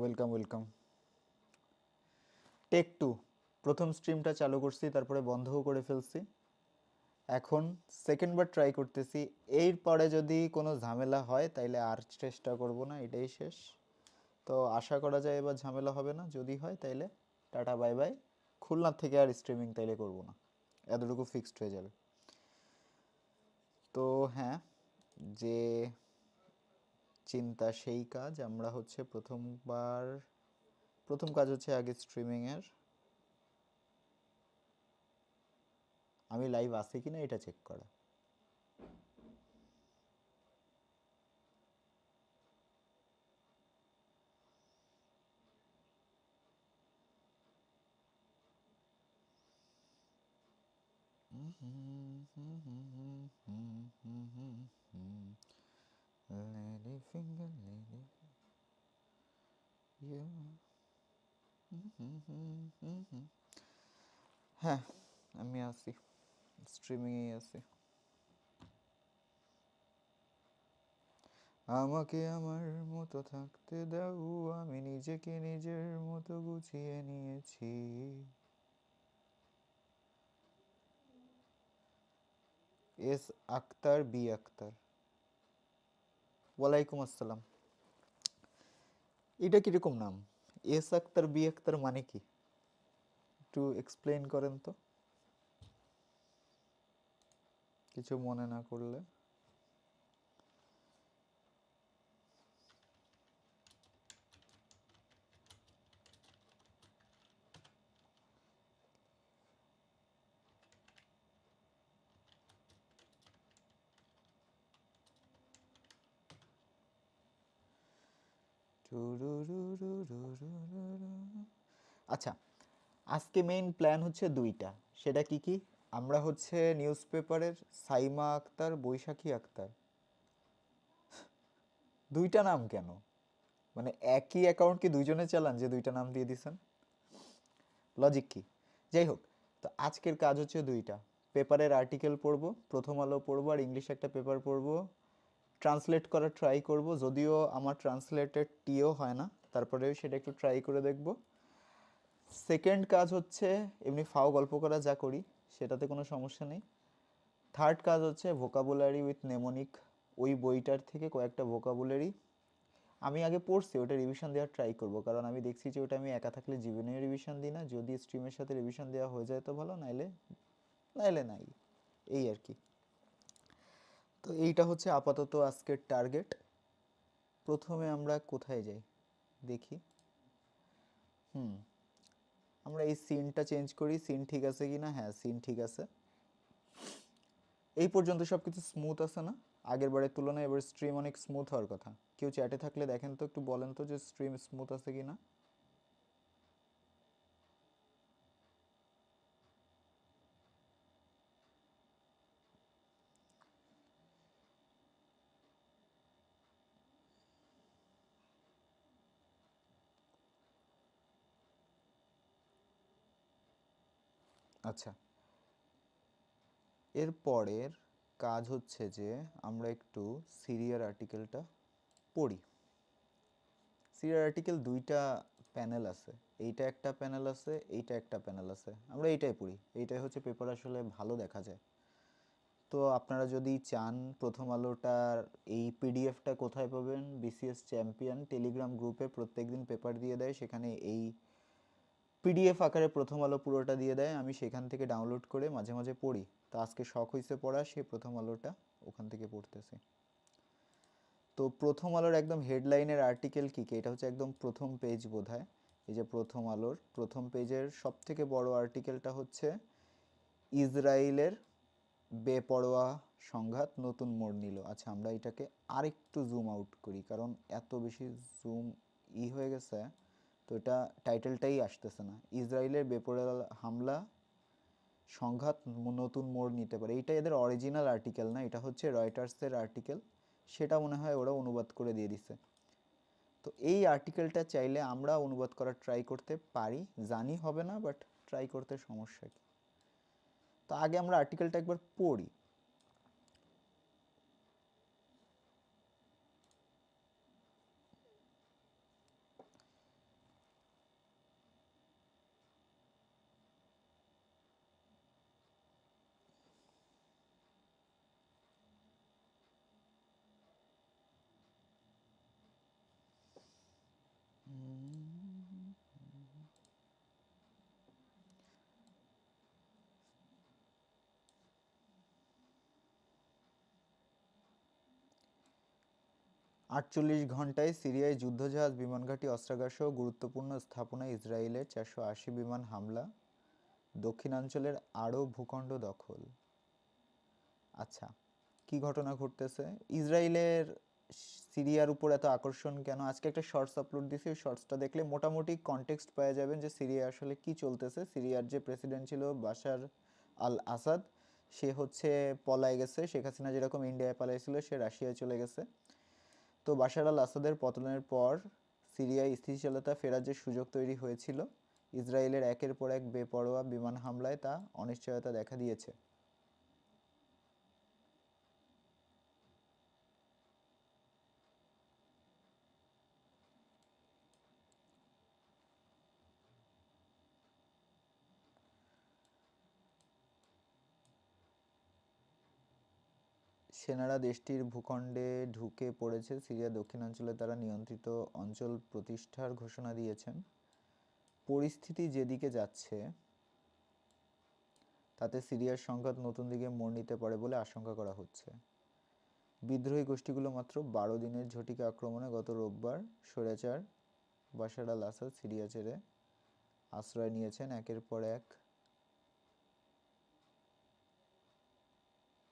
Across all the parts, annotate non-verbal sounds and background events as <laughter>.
Welcome welcome take to প্রথম স্ট্রিমটা চালু করছি, তারপরে বন্ধও করে ফেলছি। এখন সেকেন্ড বার ট্রাই করতেছি। এর পরে যদি কোনো ঝামেলা হয়, তাইলে আর চেষ্টা করব না, এটাই শেষ। তো আশা করা যায় এবার ঝামেলা হবে না, যদি হয় তাইলে টাটা বাই বাই খুলনার থেকে আর স্ট্রিমিং তাইলে করব না, এতটুকু ফিক্সড হয়ে যাবে। তো হ্যাঁ যে চিন্তা সেই কাজ আমরা হচ্ছে প্রথমবার প্রথম কাজ হচ্ছে আগে স্ট্রিমিংয়ের আমি লাইভ আছি কিনা এটা চেক করা Lady finger, lady. You. <laughs> হ্যাঁ আমি আছি। স্ট্রিমিংয়ে আছি। আমাকে আমার মতো থাকতে দাও আমি নিজেকে নিজের মতো গুছিয়ে নিয়েছি। S Akhtar B Akhtar. ওয়ালাইকুম আসসালাম। এটা কীরকম নাম? এস আক্তার বি আক্তার মানে কি? একটু এক্সপ্লেন করেন তো। কিছু মনে না করলে। আচ্ছা আজকে মেইন প্ল্যান হচ্ছে দুইটা সেটা কি কি আমরা হচ্ছে নিউজ পেপারের সাইমা আক্তার বৈশাখী আক্তার দুইটা নাম কেন মানে একই অ্যাকাউন্ট কি দুইজনে চালান যে দুইটা নাম দিয়ে দিছেন লজিক কি যাই হোক তো আজকের কাজ হচ্ছে দুইটা পেপারের আর্টিকেল পড়ব প্রথম আলো পড়ব আর ইংলিশ একটা পেপার পড়ব ট্রান্সলেট করার ট্রাই করব। যদিও আমার ট্রান্সলেটেড টিও হয় না, তারপরেও সেটা একটু ট্রাই করে দেখব। সেকেন্ড কাজ হচ্ছে, এমনি ফাও গল্প করা যা করি, সেটাতে কোনো সমস্যা নেই। থার্ড কাজ হচ্ছে ভোকাবুলারি উইথ নেমোনিক ওই বইটার থেকে কয়েকটা ভোকাবুলারি আমি আগে পড়ছি, ওটা রিভিশন দেওয়ার ট্রাই করব। কারণ আমি দেখছি যে ওটা আমি একা থাকলে জীবনে রিভিশন দিই না, যদি স্ট্রিমের সাথে রিভিশন দেওয়া হয়ে যায় তো ভালো, নাইলে নাইলে নাই, এই আর কি। তো এইটা হচ্ছে আপাতত আজকের টার্গেট প্রথমে আমরা কোথায় যাই? দেখি। হুম। আমরা এই সিনটা চেঞ্জ করি। সিন ঠিক আছে কি না হ্যাঁ সিন ঠিক আছে। এই পর্যন্ত সব কিছু স্মুথ আছে না? আগের বারের তুলনায় এবার স্ট্রিম অনেক স্মুথ হওয়ার কথা। কেউ চ্যাটে থাকলে দেখেন তো, একটু বলেন তো যে স্ট্রিম স্মুথ আছে কি না আচ্ছা। এর পরের কাজ হচ্ছে যে আমরা একটু সিরিয়ার আর্টিকেলটা পড়ি। সিরিয়ার আর্টিকেল দুইটা প্যানেল আছে। এইটা একটা প্যানেল আছে, এইটা একটা প্যানেল আছে। আমরা এইটাই পড়ি। এইটাই হচ্ছে পেপার আসলে ভালো দেখা যায়। তো আপনারা যদি চান প্রথম আলোটার এই পিডিএফটা কোথায় পাবেন? বিসিএস চ্যাম্পিয়ন টেলিগ্রাম গ্রুপে প্রত্যেকদিন পেপার দিয়ে দেয়। সেখানে এই পিডিএফ আকারে প্রথম আলো পুরোটা দিয়ে দেয়। আমি সেখান থেকে ডাউনলোড করে মাঝে মাঝে পড়ি। তো আজকে শখ হয়েছে পড়া সে প্রথম আলোটা ওখান থেকে পড়তেছি। তো প্রথম আলোর একদম হেডলাইনের আর্টিকেল কী কী? এটা হচ্ছে একদম প্রথম পেজ বোধহয়। এই যে প্রথম আলোর, প্রথম পেজের সব থেকে বড় আর্টিকেলটা হচ্ছে ইসরায়েলের বেপরোয়া সংঘাত, নতুন মোড় নিল। আচ্ছা আমরা এটাকে আরেকটু জুম আউট করি, কারণ এত বেশি জুম ই হয়ে গেছে। তো এটা টাইটেলটাই আসতেছে না। ইসরায়েলের বেপরোয়া হামলা সংঘাত নতুন মোড় নিতে পারে। এইটা এদের অরিজিনাল আর্টিকেল না, এটা হচ্ছে রয়টার্সের আর্টিকেল সেটা মনে হয় ওরা অনুবাদ করে দিয়ে দিছে। তো এই আর্টিকেলটা চাইলে আমরা অনুবাদ করার ট্রাই করতে পারি। জানি হবে না বাট ট্রাই করতে সমস্যা কি? তো আগে আমরা আর্টিকেলটা একবার পড়ি। আটচল্লিশ ঘন্টায় সিরিয়ায় যুদ্ধজাহাজ বিমানঘাঁটি অস্ত্রাগার সহ গুরুত্বপূর্ণ স্থাপনা ইসরায়েলের চারশো আশি বিমান হামলা, দক্ষিণাঞ্চলের আরও ভূখণ্ড দখল। আচ্ছা কি ঘটনা ঘটতেছে? ইসরায়েলের সিরিয়ার উপর এত আকর্ষণ কেন? আজকে একটা শর্টস আপলোড দিছি ওই শর্টসটা দেখলে মোটামুটি কনটেক্সট পাওয়া যাবেন যে সিরিয়া আসলে কি চলতেছে। সিরিয়ার যে প্রেসিডেন্ট ছিল বাশার আল আসাদ সে হচ্ছে পলায় গেছে। শেখ হাসিনা যেরকম ইন্ডিয়ায় পালাইছিল, সে রাশিয়ায় চলে গেছে। তো বাশার আল আসাদের পতনের পর সিরিয়ায় স্থিতিশীলতা ফেরার যে সুযোগ তৈরি হয়েছিল, ইসরায়েলের একের পর এক বেপরোয়া বিমান হামলায় তা অনিশ্চয়তা দেখা দিয়েছে। সেনারা দেশটির ভূখণ্ডে ঢুকে পড়েছে। সিরিয়া দক্ষিণাঞ্চলে তারা নিয়ন্ত্রিত অঞ্চল প্রতিষ্ঠার ঘোষণা দিয়েছেন। পরিস্থিতি যেদিকে যাচ্ছে, তাতে সিরিয়ার সংঘাত নতুন দিকে মোড় নিতে পারে বলে আশঙ্কা করা হচ্ছে। বিদ্রোহী গোষ্ঠীগুলো মাত্র বারো দিনের ঝটিকা আক্রমণে গত রোববার স্বৈরাচার বাশার আল আসাদ সিরিয়া ছেড়ে আশ্রয় নিয়েছেন। একের পর এক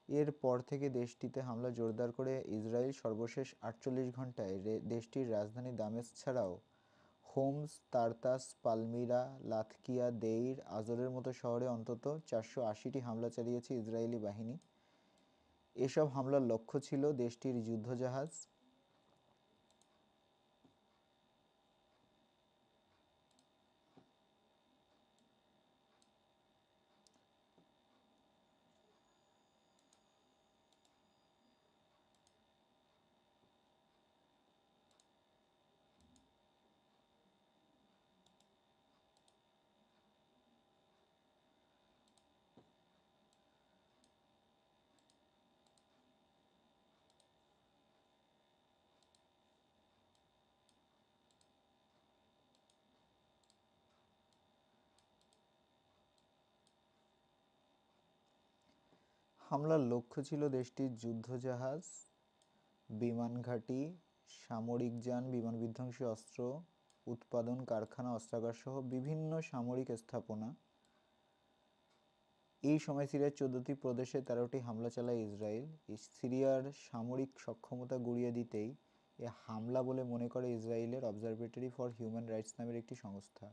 এর পর থেকে দেশটিতে হামলা জোরদার করে ইসরায়েল সর্বশেষ আটচল্লিশ ঘন্টায় দেশটির রাজধানী দামেস ছাড়াও হোমস, তারতাস, পালমিরা লাথকিয়া দেইর, আজরের মতো শহরে অন্তত চারশো আশিটি হামলা চালিয়েছে ইসরায়েলি বাহিনী। এসব হামলার লক্ষ্য ছিল দেশটির যুদ্ধজাহাজ হামলার লক্ষ্য ছিল দেশটির যুদ্ধজাহাজ, বিমান ঘাঁটি, সামরিক যান, বিমান বিধ্বংসী অস্ত্র, উৎপাদন কারখানা অস্ত্রাগার সহ বিভিন্ন সামরিক স্থাপনা। এই সময় সিরিয়ার চোদ্দটি প্রদেশে তেরোটি হামলা চালায় ইসরায়েল। সিরিয়ার সামরিক সক্ষমতা গুড়িয়ে দিতেই এ হামলা বলে মনে করে ইসরায়েলের অবজারভেটরি ফর হিউম্যান রাইটস নামের একটি সংস্থা।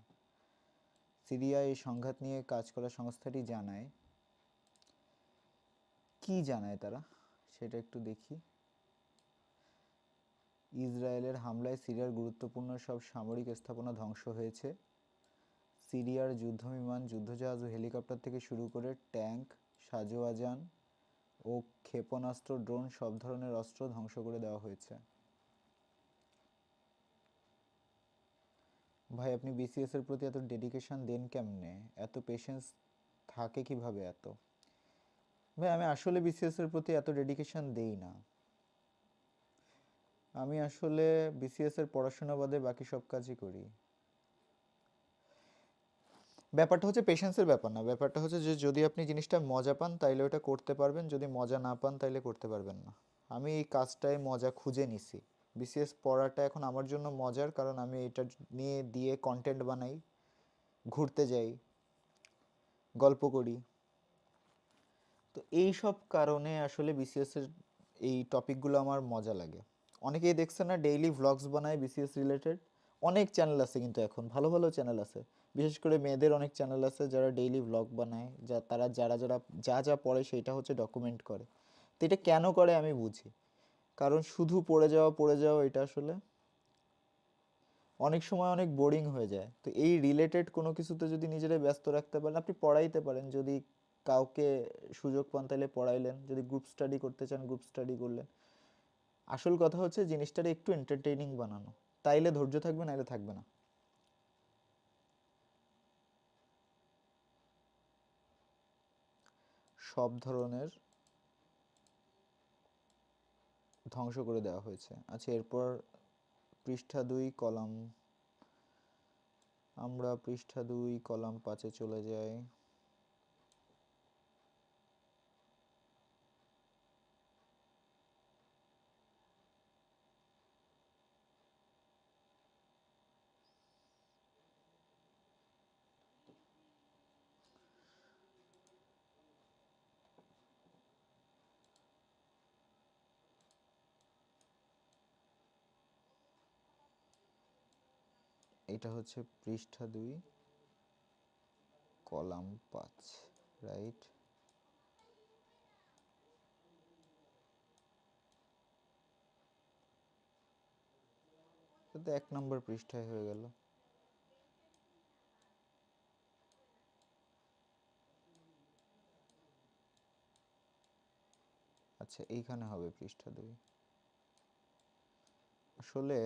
সিরিয়া এই সংঘাত নিয়ে কাজ করা সংস্থাটি জানায় কি জানায় তারা? সেটা একটু দেখি। ইসরায়েলের হামলায় সিরিয়ার গুরুত্বপূর্ণ সব সামরিক স্থাপনা ধ্বংস হয়েছে। সিরিয়ার যুদ্ধবিমান, যুদ্ধজাহাজ ও হেলিকপ্টার থেকে শুরু করে ট্যাঙ্ক, সাজোয়াজান ও ক্ষেপণাস্ত্র, ড্রোন সব ধরনের অস্ত্র ধ্বংস করে দেওয়া হয়েছে। ভাই, আপনি বিসিএস এর প্রতি এত ডেডিকেশন দেন কেমনে? এত পেশেন্স থাকে কীভাবে এত? ভাই, আমি আসলে বিসিএস এর প্রতি এত ডেডিকেশন দেই না। আমি আসলে বিসিএস এর পড়াশোনা বাদে বাকি সব কাজই করি। ব্যাপারটা হচ্ছে পেশেন্সের ব্যাপার না। ব্যাপারটা হচ্ছে যে, যদি আপনি জিনিসটা মজা পান, তাইলে ওটা করতে পারবেন। যদি মজা না পান, তাইলে করতে পারবেন না। আমি এই কাজটায় মজা খুঁজে নিছি। বিসিএস পড়াটা এখন আমার জন্য মজার, কারণ আমি এটা নিয়ে দিয়ে কন্টেন্ট বানাই, ঘুরতে যাই, গল্প করি। তো এই সব কারণে আসলে বিসিএস এর এই টপিকগুলো আমার মজা লাগে। অনেকেই দেখছেন না ডেইলি ভ্লগস বানায় বিসিএস রিলেটেড অনেক চ্যানেল আছে কিন্তু এখন, ভালো ভালো চ্যানেল আছে। বিশেষ করে মেয়েদের অনেক চ্যানেল আছে যারা ডেইলি ভ্লগ বানায়, যা তারা যারা যারা, যা যা পড়ে সেটা হচ্ছে ডকুমেন্ট করে। তো এটা কেন করে আমি বুঝি। কারণ শুধু পড়ে যাওয়া পড়ে যাওয়া এটা আসলে অনেক সময় অনেক বোরিং হয়ে যায়। তো এই রিলেটেড কোনো কিছুতে যদি নিজেরা ব্যস্ত রাখতে পারেন, আপনি পড়াইতে পারেন যদি কাউকে সুযোগ পান তাহলে পড়াইলেন, যদি গ্রুপ স্টাডি করতে চান গ্রুপ স্টাডি করলেন। আসল কথা হচ্ছে জিনিসটারে একটু এন্টারটেইনিং বানানো। তাইলে ধৈর্য থাকবে, নাইলে থাকবে না। সব ধরনের ধ্বংস করে দেওয়া হয়েছে। আচ্ছা এরপর পৃষ্ঠা দুই, কলাম। আমরা পৃষ্ঠা দুই, কলাম পাঁচে চলে যাই। এটা হচ্ছে পৃষ্ঠা দুই, কলাম পাঁচ রাইট এক নম্বর পৃষ্ঠায় হয়ে গেল। আচ্ছা এইখানে হবে পৃষ্ঠা দুই। আসলে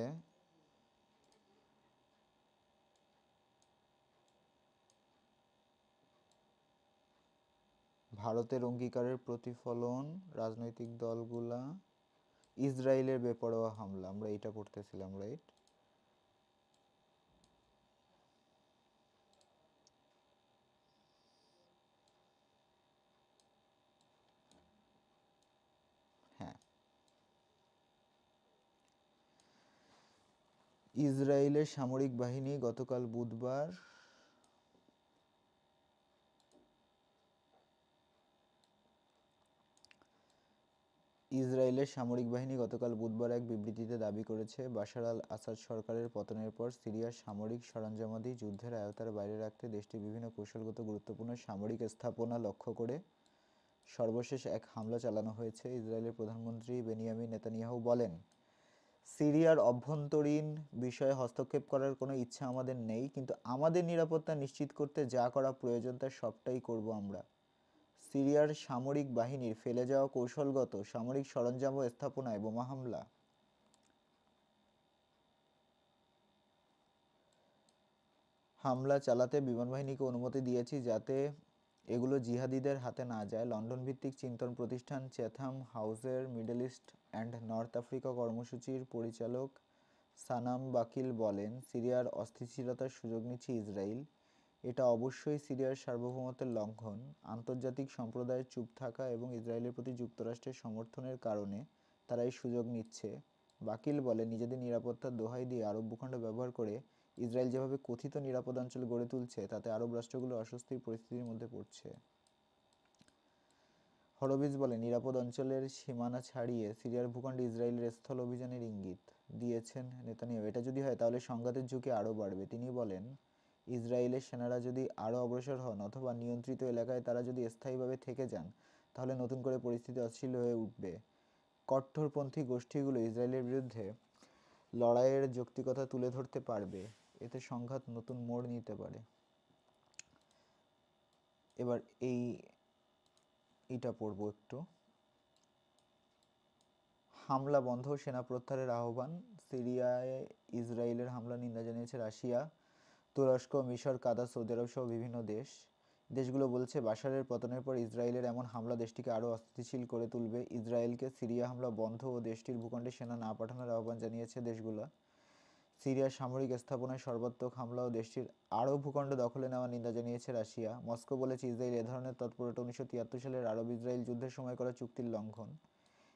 ভারতের অঙ্গীকারের প্রতিফলন রাজনৈতিক দলগুলা ইসরায়েলের বেপরোয়া হামলা। আমরা এটা পড়তেছিলাম রাইট হ্যাঁ। ইসরায়েলের সামরিক বাহিনী গতকাল বুধবার ইসরায়েলের সামরিক বাহিনী গতকাল বুধবার এক বিবৃতিতে দাবি করেছে, বাশার আল আসাদ সরকারের পতনের পর সিরিয়ার সামরিক সরঞ্জামাদি যুদ্ধের আয়তার বাইরে রাখতে দেশটির বিভিন্ন কৌশলগত গুরুত্বপূর্ণ সামরিক স্থাপনা লক্ষ্য করে সর্বশেষ এক হামলা চালানো হয়েছে, ইসরায়েলের প্রধানমন্ত্রী বেনিয়ামিন নেতানিয়াহু বলেন। সিরিয়ার অভ্যন্তরীণ বিষয়ে হস্তক্ষেপ করার কোনো ইচ্ছা আমাদের নেই, কিন্তু আমাদের নিরাপত্তা নিশ্চিত করতে যা করা প্রয়োজন তার সবটাই করব আমরা। সিরিয়ার সামরিক বাহিনীর ফেলে যাওয়া কৌশলগত সামরিক সরঞ্জাম ও স্থাপনায় বোমা হামলা। হামলা চালাতে বিমান বাহিনীকে অনুমতি দিয়েছি যাতে এগুলো জিহাদিদের হাতে না যায়। লন্ডন ভিত্তিক চিন্তন প্রতিষ্ঠান চেথাম হাউসের Middle East and North Africa কর্মসূচির পরিচালক সানাম বাকিল বলেন, সিরিয়ার অস্থিতিশীলতার সুযোগ নিচ্ছে ইসরায়েল। এটা অবশ্যই সিরিয়ার সার্বভৌমত্বের লঙ্ঘন। আন্তর্জাতিক সম্প্রদায়ের চুপ থাকা এবং ইসরায়েলের প্রতি যুক্তরাষ্ট্রের সমর্থনের কারণে তারা এই সুযোগ নিচ্ছে। বাকিল বলে নিজেদের নিরাপত্তার দোহাই দিয়ে আরব ভূখণ্ড ব্যবহার করে ইসরায়েল যেভাবে কথিত নিরাপদ অঞ্চল গড়ে তুলছে, তাতে আরব রাষ্ট্রগুলো অস্বস্তির পরিস্থিতির মধ্যে পড়ছে। হরবিজ বলে নিরাপদ অঞ্চলের সীমানা ছাড়িয়ে সিরিয়ার ভূখণ্ডে ইসরায়েলের স্থল অভিযানের ইঙ্গিত দিয়েছেন নেতানিয়াহু। এটা যদি হয়, তাহলে সংঘাতের ঝুঁকি আরও বাড়বে। তিনি বলেন ইসরায়েলের সেনারা যদি আরও অগ্রসর হন অথবা নিয়ন্ত্রিত এলাকায় তারা যদি স্থায়ীভাবে থেকে যান, তাহলে নতুন করে পরিস্থিতি অস্থির হয়ে উঠবে। কট্টরপন্থী গোষ্ঠীগুলো ইসরায়েলের বিরুদ্ধে লড়াইয়ের যৌক্তিকতা তুলে ধরতে পারবে। এতে সংঘাত নতুন মোড় নিতে পারে। এবার এই এটা পড়ব একটু। হামলা বন্ধ, সেনা প্রত্যাহারের আহ্বান। সিরিয়ায় ইসরায়েলের হামলা নিন্দা জানিয়েছে রাশিয়া। তুরস্ক, মিশর, কাতার, সৌদি আরব সহ বিভিন্ন দেশ। দেশগুলো বলছে, বাশারের পতনের পর ইসরায়েলের এমন হামলা দেশটিকে আরও অস্থিতিশীল করে তুলবে। ইসরায়েলকে সিরিয়া হামলা বন্ধ ও দেশটির ভূখণ্ডে সেনা না পাঠানোর আহ্বান জানিয়েছে দেশগুলো। সিরিয়ার সামরিক স্থাপনায় সর্বাত্মক হামলা ও দেশটির আরও ভূখণ্ড দখলে নেওয়ার নিন্দা জানিয়েছে রাশিয়া। মস্কো বলেছে, ইসরায়েল এ ধরনের তৎপরতা উনিশশো তিয়াত্তর সালের আরব ইসরায়েল যুদ্ধের সময় করা চুক্তির লঙ্ঘন।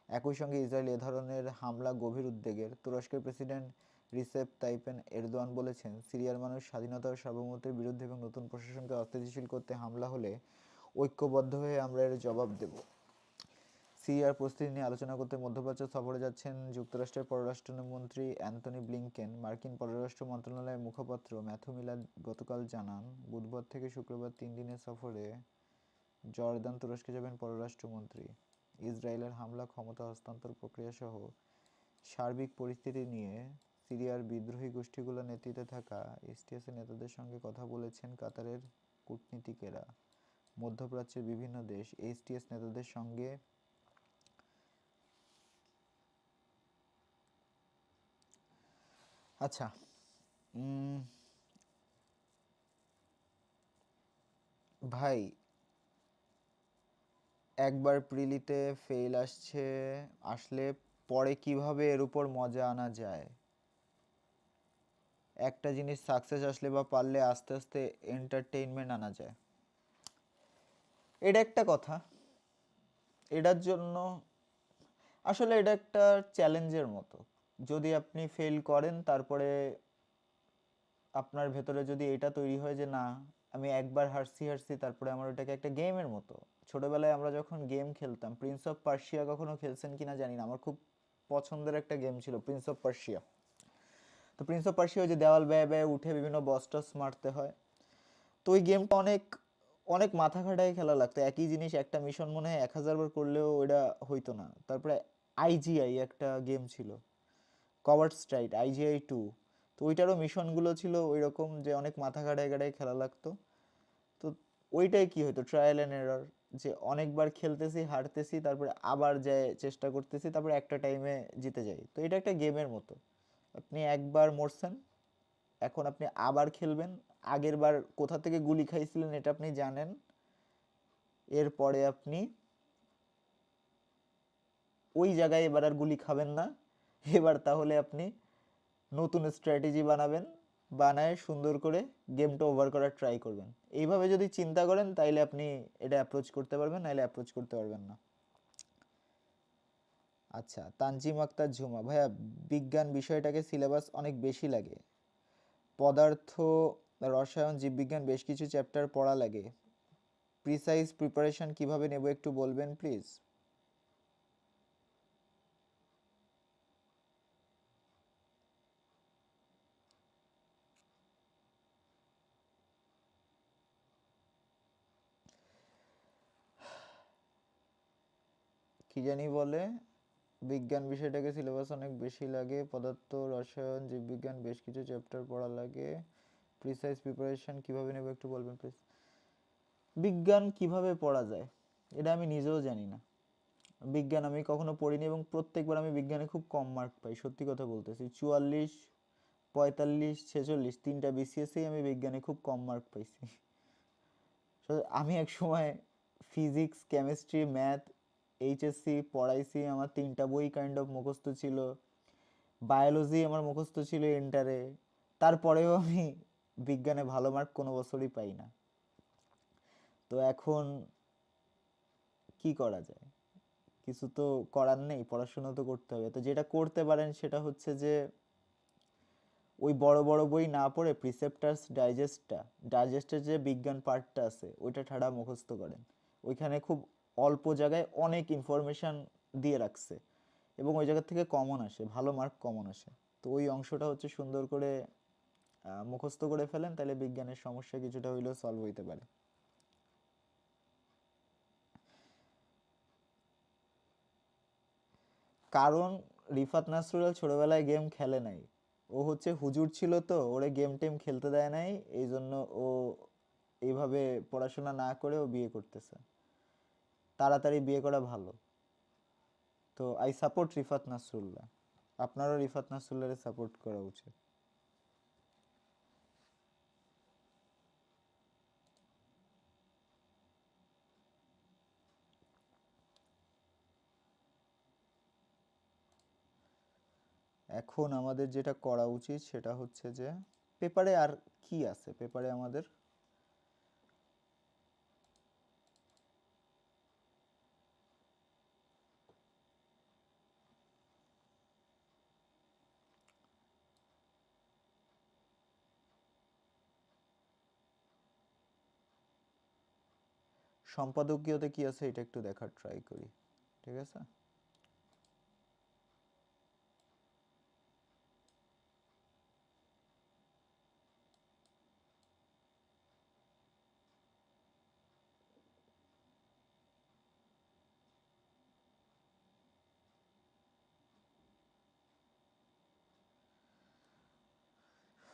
একই সঙ্গে ইসরায়েল এ ধরনের হামলা গভীর উদ্বেগের। তুরস্কের প্রেসিডেন্ট রিসেপ তাইপেন এরদোয়ান বলেছেন, সিরিয়ার মানুষ স্বাধীনতা ও সার্বভৌমত্বের বিরুদ্ধে এবং নতুন প্রশাসনকে অস্থিতিশীল করতে হামলা হলে ঐক্যবদ্ধ হয়ে আমরা এর জবাব দেব। সিরিয়ার পরিস্থিতি নিয়ে আলোচনা করতে মধ্যপ্রাচ্য সফরে যাচ্ছেন যুক্তরাষ্ট্রের পররাষ্ট্রমন্ত্রী অ্যান্টনি ব্লিংকেন। মার্কিন পররাষ্ট্র মন্ত্রণালয়ের মুখপাত্র ম্যাথু মিলাদ গতকাল জানান, বুধবার থেকে শুক্রবার তিন দিনের সফরে জর্দান তুরস্কে যাবেন পররাষ্ট্রমন্ত্রী। ইসরায়েলের হামলা, ক্ষমতা হস্তান্তর প্রক্রিয়াসহ সার্বিক পরিস্থিতি নিয়ে সিরিয়ার বিদ্রোহী গোষ্ঠীগুলোর নেতৃত্বে থাকা এসটিএসের নেতাদের সঙ্গে কথা বলেছেন কাতারের কূটনীতিকেরা। মধ্যপ্রাচ্যের বিভিন্ন দেশ এসটিএস নেতাদের সঙ্গে আচ্ছা ভাই, একবার প্রিলিতে ফেল আসছে, আসলে পরে কীভাবে এর উপর মজা আনা যায়? একটা জিনিস সাকসেস আসলে বা পারলে আস্তে আস্তে এন্টারটেইনমেন্ট আনা যায়। এটা একটা কথা। এটার জন্য আসলে এটা একটা চ্যালেঞ্জের মতো। যদি আপনি ফেল করেন, তারপরে আপনার ভেতরে যদি এটা তৈরি হয় যে, না, আমি একবার হারছি হারছি, তারপরে আমার ওটাকে একটা গেমের মতো। ছোটোবেলায় আমরা যখন গেম খেলতাম প্রিন্স অফ পার্সিয়া কখনো খেলছেন কিনা জানি না। আমার খুব পছন্দের একটা গেম ছিল প্রিন্স অফ পার্সিয়া তো প্রিন্স অফ পার্সিয়া যে দেওয়াল ব্যয় ব্যয় উঠে বিভিন্ন বস টস মারতে হয়। তো ওই গেমটা অনেক অনেক মাথা খাটাই খেলা লাগতো। একই জিনিস, একটা মিশন মনে হয় এক হাজার বার করলেও ওইটা হইতো না। তারপরে আইজিআই একটা গেম ছিল। কভার্ড স্ট্রাইট আইজিআই টু তো ওইটারও মিশনগুলো ছিল ওই রকম যে অনেক মাথা খাটায় খাটায় খেলা লাগতো। তো ওইটাই কি হতো ট্রায়াল অ্যান্ড এরর যে অনেকবার খেলতেছি, হারতেছি, তারপরে আবার যায়, চেষ্টা করতেছি, তারপরে একটা টাইমে জিতে যাই। তো এটা একটা গেমের মতো। আপনি একবার মরছেন, এখন আপনি আবার খেলবেন, আগের বার কোথা থেকে গুলি খাইছিলেন এটা আপনি জানেন, এরপরে আপনি ওই জায়গায় এবার আর গুলি খাবেন না, এবার তাহলে আপনি নতুন স্ট্র্যাটেজি বানাবেন, বানায় সুন্দর করে গেমটা ওভার করার ট্রাই করবেন। এইভাবে যদি চিন্তা করেন তাইলে আপনি এটা অ্যাপ্রোচ করতে পারবেন নাহলে অ্যাপ্রোচ করতে পারবেন না। আচ্ছা তানজিম আক্তার ঝুমা, ভাইয়া বিজ্ঞান বিষয়টাকে সিলেবাস অনেক বেশি লাগে। পদার্থ, রসায়ন, জীববিজ্ঞান বেশ কিছু চ্যাপ্টার পড়া লাগে। প্রিসাইজ প্রিপারেশন কীভাবে নেব একটু বলবেন প্লিজ কি জানি বলে? বিজ্ঞান বিষয়টাকে সিলেবাস অনেক বেশি লাগে, পদার্থ, রসায়ন, জীববিজ্ঞান বেশ কিছু চ্যাপ্টার পড়া লাগে। প্রিসাইজ প্রিপারেশন কীভাবে নেব একটু বলবেন প্লিজ বিজ্ঞান কীভাবে পড়া যায়? এটা আমি নিজেও জানি না। বিজ্ঞান আমি কখনো পড়িনি এবং প্রত্যেকবার আমি বিজ্ঞানে খুব কম মার্ক পাই, সত্যি কথা বলতেছি। চুয়াল্লিশ, পঁয়তাল্লিশ, ছেচল্লিশ তিনটা বিসিএসেই আমি বিজ্ঞানে খুব কম মার্ক পাইছি। আমি এক সময় ফিজিক্স কেমিস্ট্রি ম্যাথ এইচএসসি পড়াইছি, আমার তিনটা বই কাইন্ড অফ মুখস্থ ছিল। বায়োলজি আমার মুখস্থ ছিল ইন্টারে তারপরেও আমি বিজ্ঞানে ভালো মার্ক কোনো বছরই পাই না। তো এখন কি করা যায়? কিছু তো করার নেই, পড়াশোনা তো করতে হবে। তো যেটা করতে পারেন সেটা হচ্ছে যে, ওই বড় বড় বই না পড়ে প্রিসেপ্টার্স ডাইজেস্টটা ডাইজেস্টের যে বিজ্ঞান পার্টটা আছে, ওইটা ঠাড়া মুখস্থ করেন। ওইখানে খুব অল্প জায়গায় অনেক ইনফরমেশান দিয়ে রাখছে এবং ওই জায়গা থেকে কমন আসে, ভালো মার্ক কমন আসে। তো ওই অংশটা হচ্ছে সুন্দর করে মুখস্থ করে ফেলেন, তাহলে বিজ্ঞানের সমস্যা কিছুটা হইলেও সলভ হইতে পারে। কারণ রিফাত নাসরুল ছোটবেলায় গেম খেলে নাই। ও হচ্ছে হুজুর ছিল তো, ওরে গেম টেম খেলতে দেয় নাই এই জন্য ও এইভাবে পড়াশোনা না করে ও বিয়ে করতেছে। তাড়াতাড়ি বিয়ে করা ভালো। তো আই সাপোর্ট রিফাত নাসরুল্লাহ। আপনারও রিফাত নাসরুল্লাহরে সাপোর্ট করা উচিত। এখন আমাদের যেটা করা উচিত সেটা হচ্ছে যে পেপারে আর কি আছে? পেপারে আমাদের সম্পাদকীয়তে কি আছে এটা একটু দেখার ট্রাই করি, ঠিক আছে?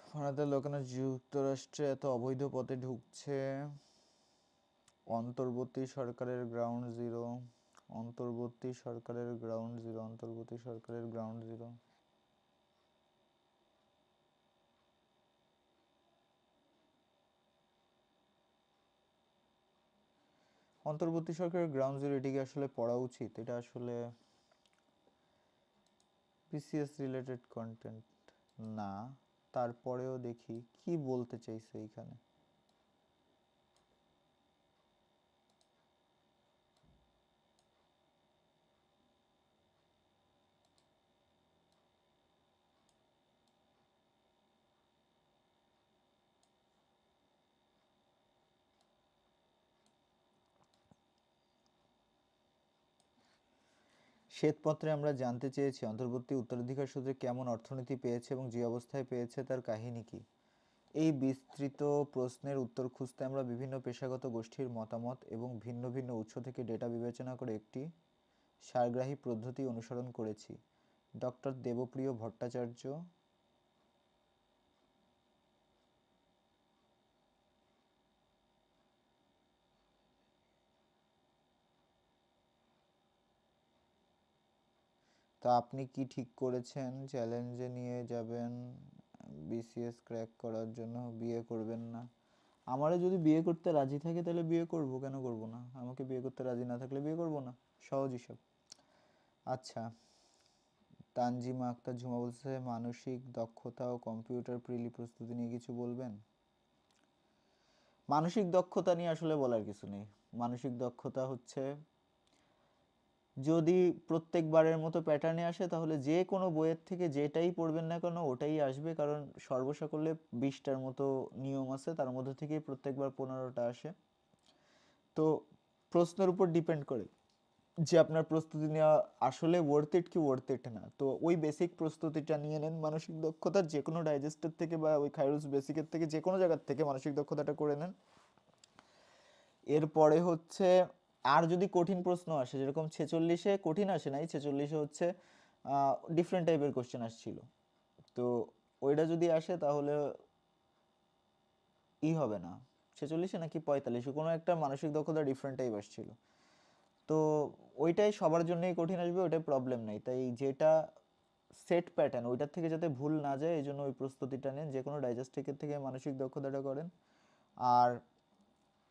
ভারতের লোকেরা যুক্তরাষ্ট্রে এত অবৈধ পথে ঢুকছে। অন্তর্বর্তী সরকারের গ্রাউন্ড জিরো অন্তর্বর্তী সরকারের গ্রাউন্ড জিরো অন্তর্বর্তী সরকারের গ্রাউন্ড জিরো অন্তর্বর্তী সরকারের গ্রাউন্ড জিরো এটিকে আসলে পড়া উচিত। এটা আসলে পিসিএস রিলেটেড কন্টেন্ট না। তারপরেও দেখি কি বলতে চাইছে এইখানে। শ্বেতপত্রে আমরা জানতে চেয়েছি, অন্তর্বর্তী উত্তরাধিকার সূত্রে কেমন অর্থনীতি পেয়েছে এবং যে অবস্থায় পেয়েছে তার কাহিনী কি? এই বিস্তৃত প্রশ্নের উত্তর খুঁজতে আমরা বিভিন্ন পেশাগত গোষ্ঠীর মতামত এবং ভিন্ন ভিন্ন উৎস থেকে ডেটা বিবেচনা করে একটি সারগ্রাহী পদ্ধতি অনুসরণ করেছি। ডক্টর দেবপ্রিয় ভট্টাচার্য তা আপনি কি ঠিক করেছেন? চ্যালেঞ্জে নিয়ে যাবেন বিসিএস ক্র্যাক করার জন্য বিয়ে করবেন না। আমারও যদি বিয়ে করতে রাজি থাকে তাহলে বিয়ে করব, কেন করব না? আমাকে বিয়ে করতে রাজি না থাকলে বিয়ে করব না? সহজ সব আচ্ছা তানজিমা আক্তার ঝুমা বলছে, মানসিক দক্ষতা ও কম্পিউটার প্রিলি প্রস্তুতি নিয়ে কিছু বলবেন? মানসিক দক্ষতা নিয়ে আসলে বলার কিছু নেই। মানসিক দক্ষতা হচ্ছে যদি প্রত্যেকবারের মতো প্যাটার্নে আসে, তাহলে যে কোনো বইয়ের থেকে যেটাই পড়বেন না কেন, ওটাই আসবে। কারণ সর্বসাকল্যে বিশটার মতো নিয়ম আছে, তার মধ্যে থেকেই প্রত্যেকবার পনেরোটা আসে। তো প্রশ্নের উপর ডিপেন্ড করে যে আপনার প্রস্তুতি নেওয়া আসলে ওয়ার্থ ইট কি ওয়ার্থ ইট না। তো ওই বেসিক প্রস্তুতিটা নিয়ে নেন মানসিক দক্ষতার যে কোনো ডাইজেস্টের থেকে বা ওই খাইরুস বেসিকের থেকে যে কোনো জায়গার থেকে মানসিক দক্ষতাটা করে নেন। এরপরে হচ্ছে আর যদি কঠিন প্রশ্ন আসে, যেরকম ছেচল্লিশে কঠিন আসে নাই, ছেচল্লিশে হচ্ছে ডিফারেন্ট টাইপের কোশ্চেন আসছিল। তো ওইটা যদি আসে তাহলে ই হবে না। ছেচল্লিশে নাকি পঁয়তাল্লিশে? কোনো একটা মানসিক দক্ষতা ডিফারেন্ট টাইপ আসছিল। তো ওইটাই সবার জন্যই কঠিন আসবে, ওইটাই প্রবলেম নেই। তাই যেটা সেট প্যাটার্ন ওইটার থেকে যাতে ভুল না যায়, এই জন্য ওই প্রস্তুতিটা নেন। যে কোনো ডাইজেস্টিকের থেকে মানসিক দক্ষতাটা করেন। আর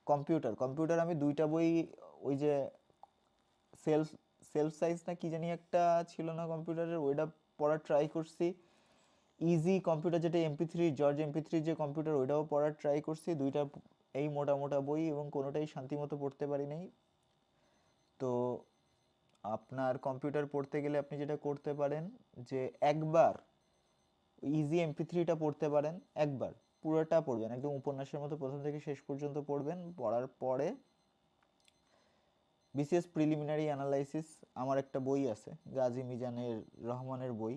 কম্পিউটার কম্পিউটার আমি দুইটা বই ওই যে সেলফ সেলফ সাইজ না কি জানি একটা ছিল না কম্পিউটারের ওইটা পড়ার ট্রাই করছি। ইজি কম্পিউটার যেটা MP three George MP three যে কম্পিউটার ওইটাও পড়ার ট্রাই করছি। দুইটা এই মোটা মোটা বই এবং কোনোটাই শান্তিমতো পড়তে পারি নাই। তো আপনার কম্পিউটার পড়তে গেলে আপনি যেটা করতে পারেন যে একবার ইজি এমপি থ্রিটা পড়তে পারেন, একবার। পুরোটা পড়বেন, একদম উপন্যাসের মতো প্রথম থেকে শেষ পর্যন্ত পড়বেন। পড়ার পরে বিসিএস প্রিলিমিনারি অ্যানালাইসিস আমার একটা বই আছে, গাজী মিজানের রহমানের বই।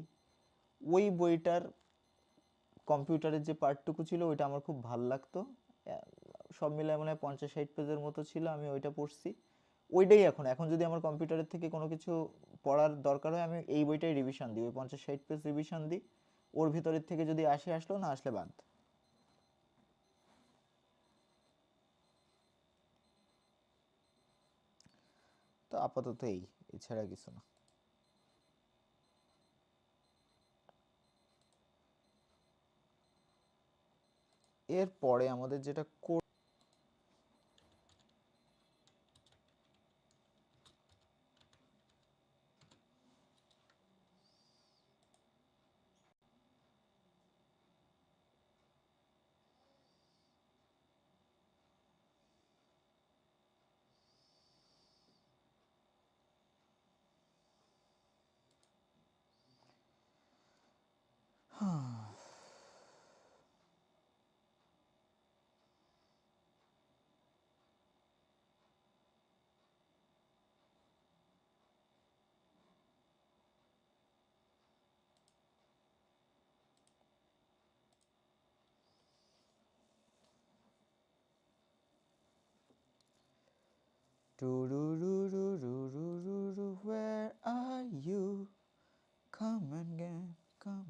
ওই বইটার কম্পিউটারের যে পার্টটুকু ছিল, ওইটা আমার খুব ভালো লাগতো। সব মিলায় মনে হয় পঞ্চাশ ষাট পেজের মতো ছিল, আমি ওইটা পড়ছি। ওইটাই এখন এখন যদি আমার কম্পিউটারের থেকে কোনো কিছু পড়ার দরকার হয়, আমি এই বইটাই রিভিশন দিই, ওই পঞ্চাশ ষাট পেজ রিভিশন দিই। ওর ভিতরের থেকে যদি আসে আসলো না আসলে বাদ। আপাতত এই এছাড়া কিছু না। এরপরে আমাদের যেটা Do, do, do, do, do, do, do, do, where are you? Come again, come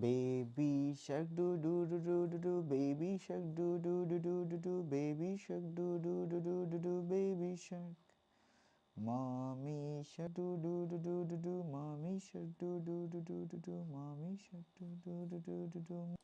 Baby shark do do do do do do baby shark do do do do do do baby shark do do do do do do baby shark mommy shark do do do do do do mommy shark do do do do do do mommy shark do do do do do do